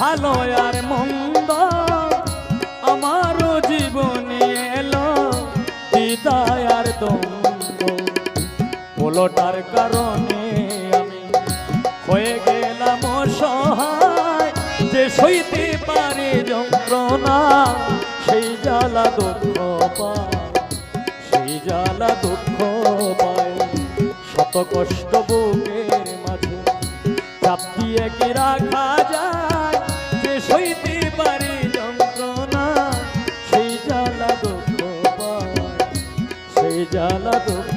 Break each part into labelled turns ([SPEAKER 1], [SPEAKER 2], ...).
[SPEAKER 1] ভালো আর মন্দ, আমারও জীবনে এলো দিদায় আর দ্বন্দ্ব। কারণে আমি হয়ে গেলাম সহায় যে সইতে পারে যন্ত্রণা, সেই জ্বালা দুঃখ পায়, সেই জ্বালা দুঃখ পায়। শত কষ্ট বুকের মাঝে চাপ দিয়ে কি রাখা যায়? যে সইতে পারে যন্ত্রণা সেই জ্বালা দুঃখ সেই জ্বালা দুঃখ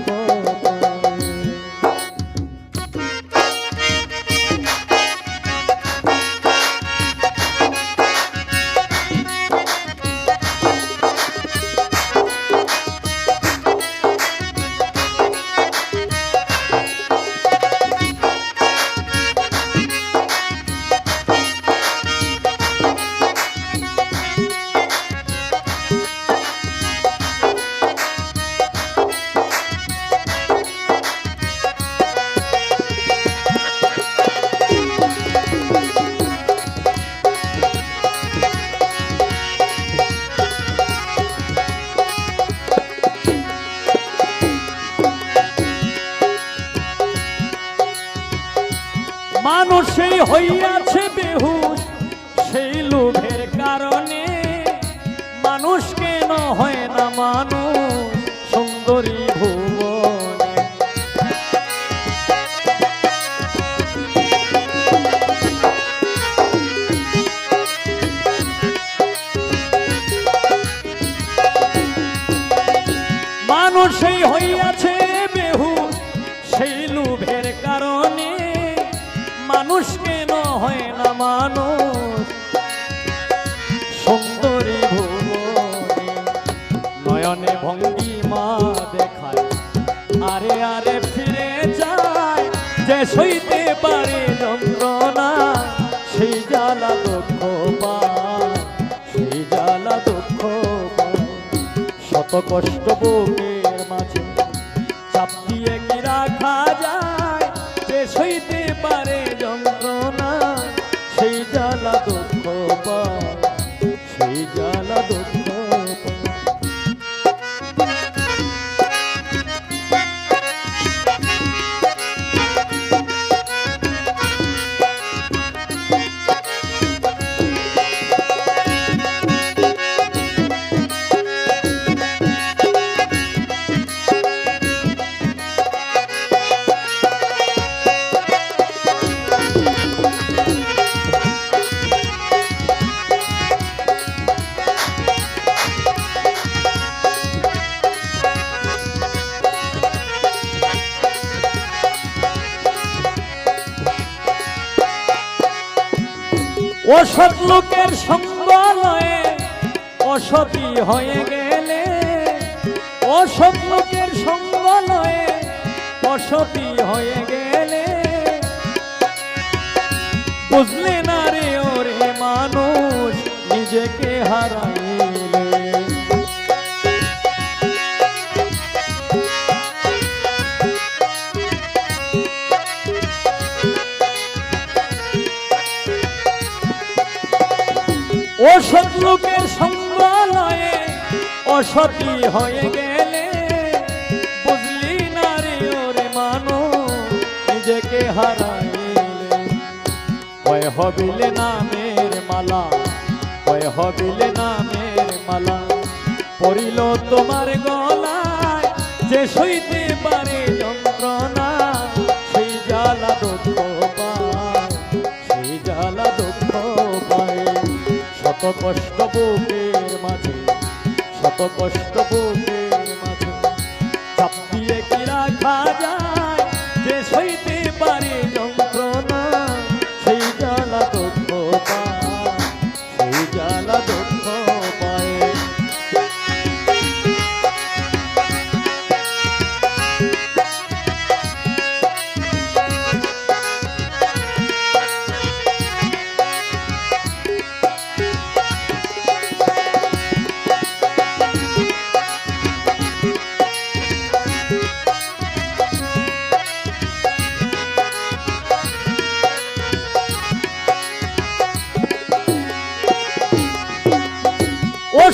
[SPEAKER 1] হইয়াছে বেহুশ সেই লোভের কারণে। মানুষ কেন হয় না মানুষ সুন্দরী ভুবনে? মানুষ সেই হইয়াছে বেহুশ সেই লোভের কারণে। মানুষ হয় না মানুষ। সুন্দরী ভুবনে, নয়নে ভঙ্গিমা দেখায়। আরে আরে ফিরে যায়, যে সইতে পারে যন্ত্রণা, সেই জ্বালা দুঃখ পায়, সেই জ্বালা দুঃখ শত কষ্ট বুকের অসৎ লোকের সঙ্গ লয়ে অসতি হয়ে গেলে, অসৎ লোকের সঙ্গ লয়ে অসতি হয়ে গেলে। বুঝলে অসৎ লোকের সঙ্গ লয়ে অসতী হয়ে গেলে বুঝলি না রে ওরে মানুষ, নিজেকে হারাইলে। হয় হবিলে নামের মালা হয় হবিলে নামের মালা। পড়িল তোমার গলায় যে সইতে পারে যন্ত্রণা শত কষ্ট বুকের মাঝে শত কষ্ট বুকের মাঝে। চাপ দিয়ে কি রাখা যায়?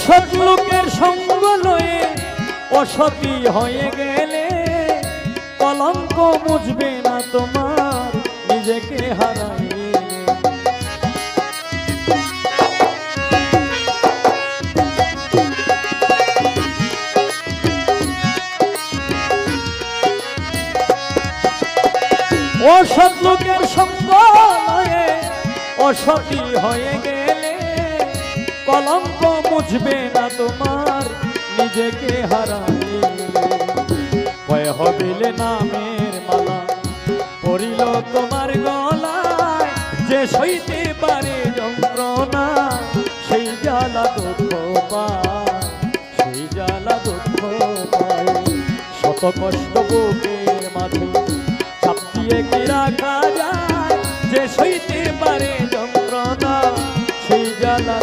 [SPEAKER 1] লোকের সঙ্গ লয়ে অসতী হয়ে গেলে কলঙ্ক বুঝবে না তোমার, নিজেকে হারাইলে অসৎ লোকের সঙ্গ লয়ে অসতী হয়ে গেলে কলঙ্ক মুছবে না তোমার নিজেকে হারাইলে ভয় হবিলে নামের মালা, পড়িল তোমার গলায় যে সইতে পারে যন্ত্রণা, সেই জ্বালা দুঃখ সেই জ্বালা দুঃখ শত কষ্ট বুকের মাঝে চাপ কি রাখা যায়, যে সইতে পারে যন্ত্রণা, সেই জ্বালা